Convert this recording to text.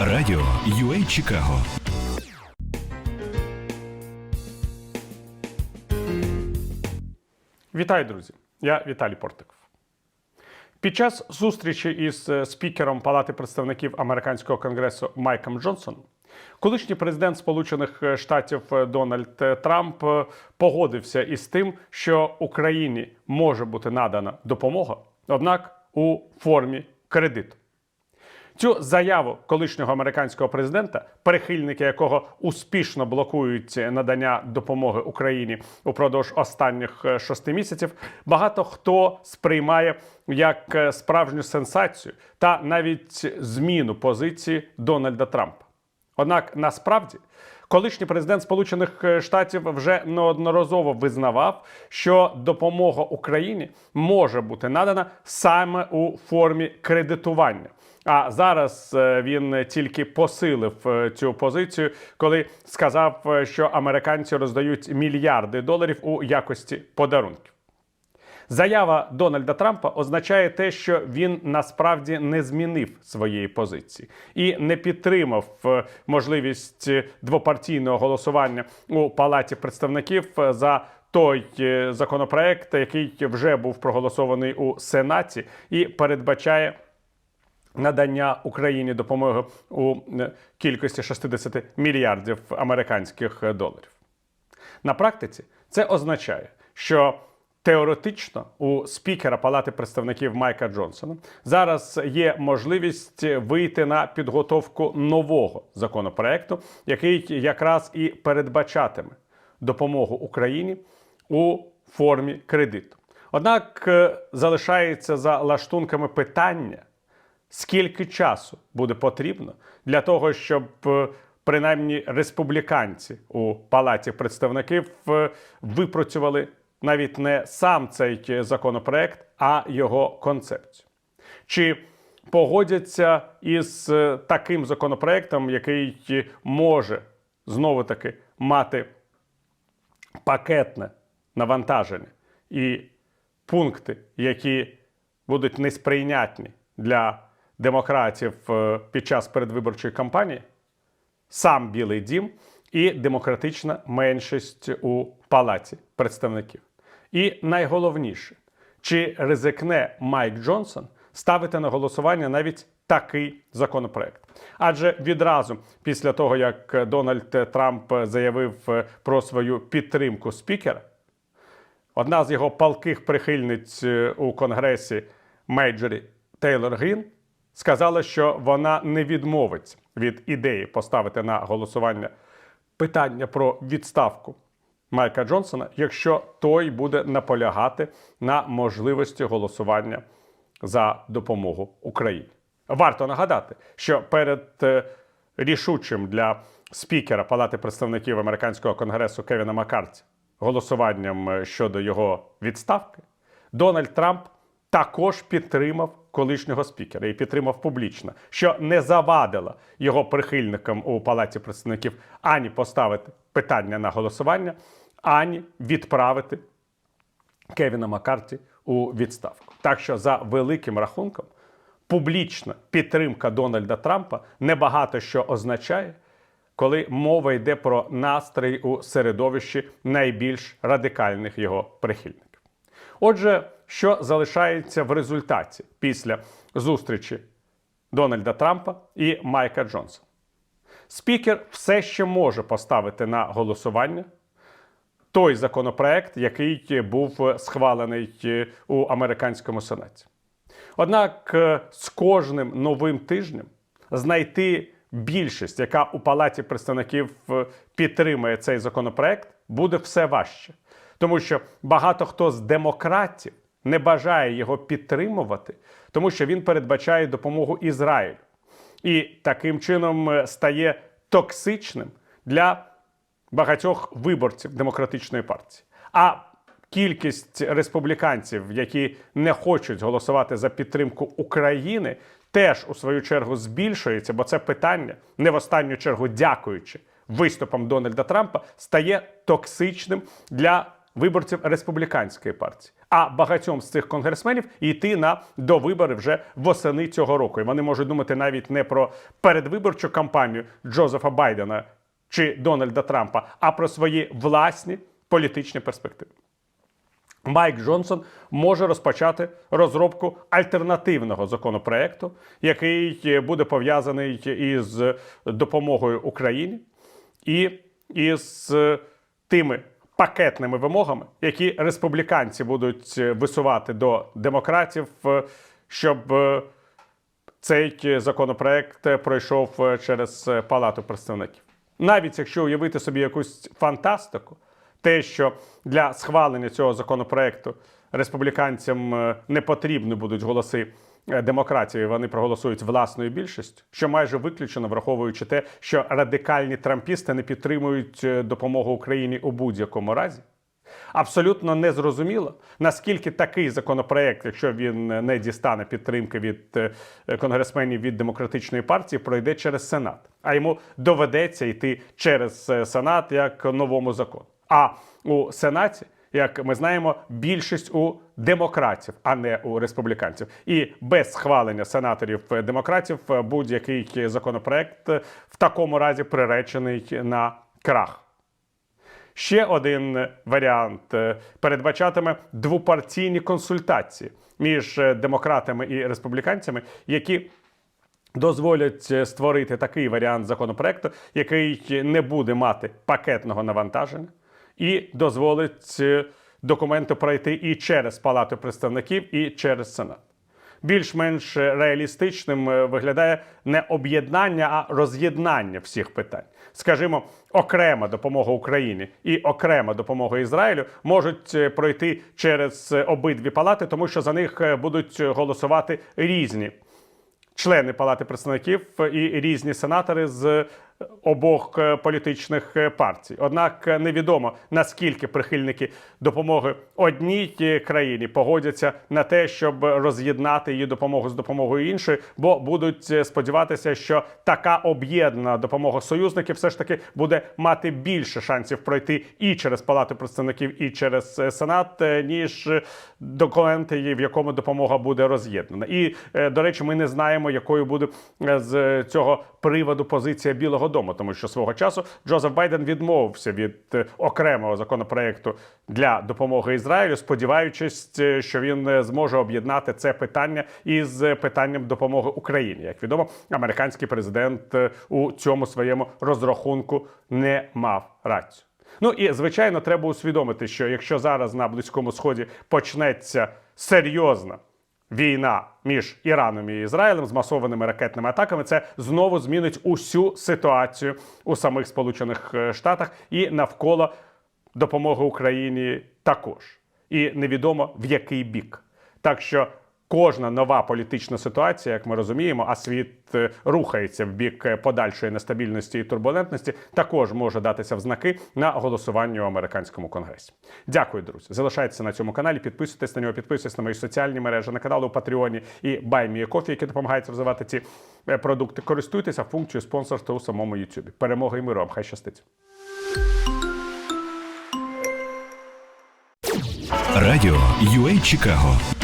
Радіо UA Чикаго Вітаю, друзі! Я Віталій Портиков. Під час зустрічі із е, спікером Палати представників американського конгресу Майком Джонсоном, колишній президент Сполучених Штатів е, Дональд е, Трамп е, погодився із тим, що Україні може бути надана допомога, однак у формі кредиту. Цю заяву колишнього американського президента, прихильники якого успішно блокують надання допомоги Україні упродовж останніх е, шести місяців, багато хто сприймає як е, справжню сенсацію та навіть зміну позиції Дональда Трампа. Однак насправді колишній президент Сполучених Штатів вже неодноразово визнавав, що допомога Україні може бути надана саме у формі кредитування. А зараз е, він тільки посилив е, цю позицію, коли сказав, е, що американці роздають мільярди доларів у якості подарунків. Заява Дональда Трампа означає те, що він насправді не змінив своєї позиції і не підтримав е, можливість е, двопартійного голосування у палаті представників е, за той законопроект, який вже був проголосований у Сенаті, і передбачає надання Україні допомоги у кількості 60 мільярдів американських доларів. На практиці це означає, що теоретично у спікера Палати представників Майка Джонсона зараз є можливість вийти на підготовку нового законопроекту, який якраз і передбачатиме допомогу Україні у формі кредиту. Однак е, залишається за лаштунками питання, скільки часу буде потрібно для того, щоб е, принаймні республіканці у палаті представників е, випрацювали навіть не сам цей законопроект, а його концепцію. Чи погодяться із е, таким законопроектом, який може знову таки мати пакетне навантаження і пункти, які будуть несприйнятні для демократів е, під час передвиборчої кампанії, сам Білий Дім і демократична меншість у палаті представників. І найголовніше, чи ризикне Майк Джонсон ставити на голосування навіть такий законопроект? Адже відразу після того, як Дональд Трамп заявив е, про свою підтримку спікера, Одна з його палких прихильниць е, у Конгресі Мейджорі Тейлор Грін сказала, що вона не відмовиться від ідеї поставити на голосування питання про відставку Майка Джонсона, якщо той буде наполягати на можливості голосування за допомогу Україні. Варто нагадати, що перед е, рішучим для спікера Палати представників американського конгресу Кевіна Маккарті голосуванням е, щодо його відставки, Дональд Трамп також підтримав колишнього спікера і підтримав публічно, що не завадило його прихильникам у Палаті представників ані поставити питання на голосування, ані відправити Кевіна Маккарті у відставку. Так що, за великим рахунком, публічна підтримка Дональда Трампа небагато що означає, коли мова йде про настрій у середовищі найбільш радикальних його прихильників. Отже, що залишається в результаті після зустрічі Дональда Трампа і Майка Джонсона? Спікер все ще може поставити на голосування той законопроект, який був схвалений у американському сенаті. Однак е, з кожним новим тижнем знайти більшість, яка у палаті представників е, підтримує цей законопроект, буде все важче. Тому що багато хто з демократів не бажає його підтримувати, тому що він передбачає допомогу Ізраїлю. І таким чином е, стає токсичним для багатьох виборців демократичної партії. А кількість республіканців, які не хочуть голосувати за підтримку України, теж у свою чергу збільшується, бо це питання не в останню чергу, дякуючи виступам Дональда Трампа, стає токсичним для виборців республіканської партії, а багатьом з цих конгресменів йти на довибори вже восени цього року. І вони можуть думати навіть не про передвиборчу кампанію Джозефа Байдена чи Дональда Трампа, а про свої власні політичні перспективи. Майк Джонсон може розпочати розробку альтернативного законопроекту, який буде пов'язаний із допомогою Україні і із тими пакетними вимогами, які республіканці будуть висувати до демократів, щоб цей законопроект пройшов через Палату представників. Навіть якщо уявити собі якусь фантастику, те, що для схвалення цього законопроекту республіканцям е, не потрібні будуть голоси е, демократії, вони проголосують власною більшістю, що майже виключено, враховуючи те, що радикальні трампісти не підтримують е, допомогу Україні у будь-якому разі. Абсолютно незрозуміло, наскільки такий законопроект, якщо він не дістане підтримки від е, конгресменів від демократичної партії, пройде через Сенат. А йому доведеться йти через е, Сенат як новому закону. А у Сенаті, як ми знаємо, більшість у демократів, а не у республіканців. І без схвалення сенаторів е, демократів е, будь-який законопроект е, в такому разі приречений на крах. Ще один варіант передбачатиме двопартійні консультації між демократами і республіканцями, які дозволять створити такий варіант законопроекту, який не буде мати пакетного навантаження, і дозволить е, документу пройти і через Палату представників, і через Сенат. Більш-менш реалістичним е, виглядає не об'єднання, а роз'єднання всіх питань. Скажімо, окрема допомога Україні і окрема допомога Ізраїлю можуть е, пройти через обидві палати, тому що за них будуть голосувати різні члени Палати представників і різні сенатори з обох е, політичних е, партій. Однак е, невідомо наскільки прихильники допомоги одній країні погодяться на те, щоб роз'єднати її допомогу з допомогою іншої, бо будуть сподіватися, що така об'єднана допомога союзників все ж таки буде мати більше шансів пройти і через Палату представників, і через Сенат, ніж документи, в якому допомога буде роз'єднана. І до речі, ми не знаємо, якою буде з цього приводу позиція Білого Дому, тому що свого часу Джозеф Байден відмовився від е, окремого законопроекту для допомоги Ізраїлю, сподіваючись, е, що він е, зможе об'єднати це питання із питанням допомоги Україні. Як відомо, американський президент у цьому своєму розрахунку не мав рацію. Ну і звичайно, треба усвідомити, що якщо зараз на Близькому Сході почнеться серйозна війна між Іраном і Ізраїлем з масованими ракетними атаками, це знову змінить усю ситуацію у самих Сполучених е, Штатах і навколо допомоги Україні також. І невідомо в який бік. Так що кожна нова політична ситуація, як ми розуміємо, а світ е, рухається в бік е, подальшої нестабільності і турбулентності, також може датися в знаки на голосуванні у американському конгресі. Дякую, друзі. Залишайтеся на цьому каналі, підписуйтесь на нього, підписуйтесь на мої соціальні мережі, на канал у Патреоні і Баймієкофі, які допомагають розвивати ці е, продукти. Користуйтеся функцією спонсорства у самому YouTube. Перемоги і миру вам. Хай щастить. Радіо UA Чикаго